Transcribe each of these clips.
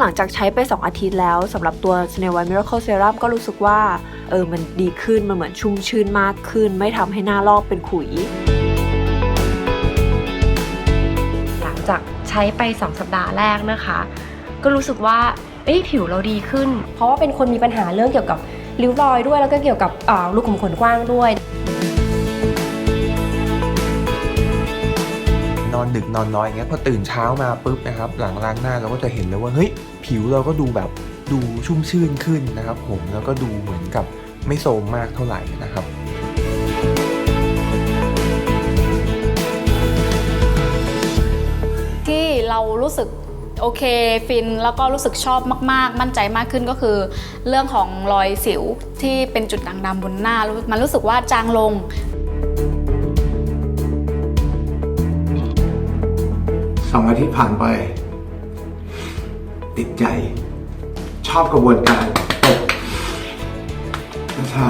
หลังจากใช้ไป 2 อาทิตย์แล้วสำหรับตัว Snail White Miracle Serum ก็รู้สึกว่าเออมันดีขึ้น มันเหมือนชุ่มชื่นมากขึ้น ไม่ทำให้หน้าลอกเป็นขุย หลังจากใช้ไป 2 สัปดาห์แรกนะคะ ก็รู้สึกว่าเอ้ยผิวเราดีขึ้น เพราะว่าเป็นคนมีปัญหาเรื่องเกี่ยวกับริ้วรอยด้วยแล้วก็เกี่ยวกับอ่ารูขุมขนกว้างด้วย ดึกนอนน้อยอย่างเงี้ยพอตื่นเช้ามาปุ๊บนะครับหลังล้างหน้าเราก็จะเห็นเลยว่าเฮ้ยผิวเราก็ดูแบบดูชุ่มชื่นขึ้นนะครับ ผมแล้วก็ดูเหมือนกับไม่โทรมมากเท่าไหร่นะครับที่เรารู้สึกโอเคฟินแล้วก็รู้สึกชอบมาก ๆ มั่นใจมากขึ้นก็คือ เรื่องของรอยสิวที่เป็นจุดด่างดำบนหน้า มันรู้สึกว่าจางลง สองอาทิตย์ผ่านไป ติดใจ ชอบกระบวนการตกช้า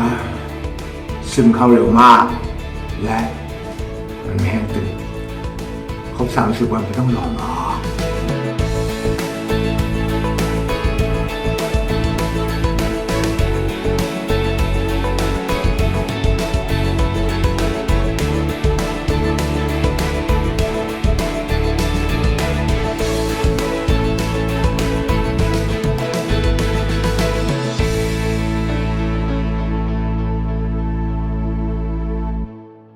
ซึมเข้าเร็วมาก และมันแห้งตึงครบสามสิบวันไม่ต้องรอนอ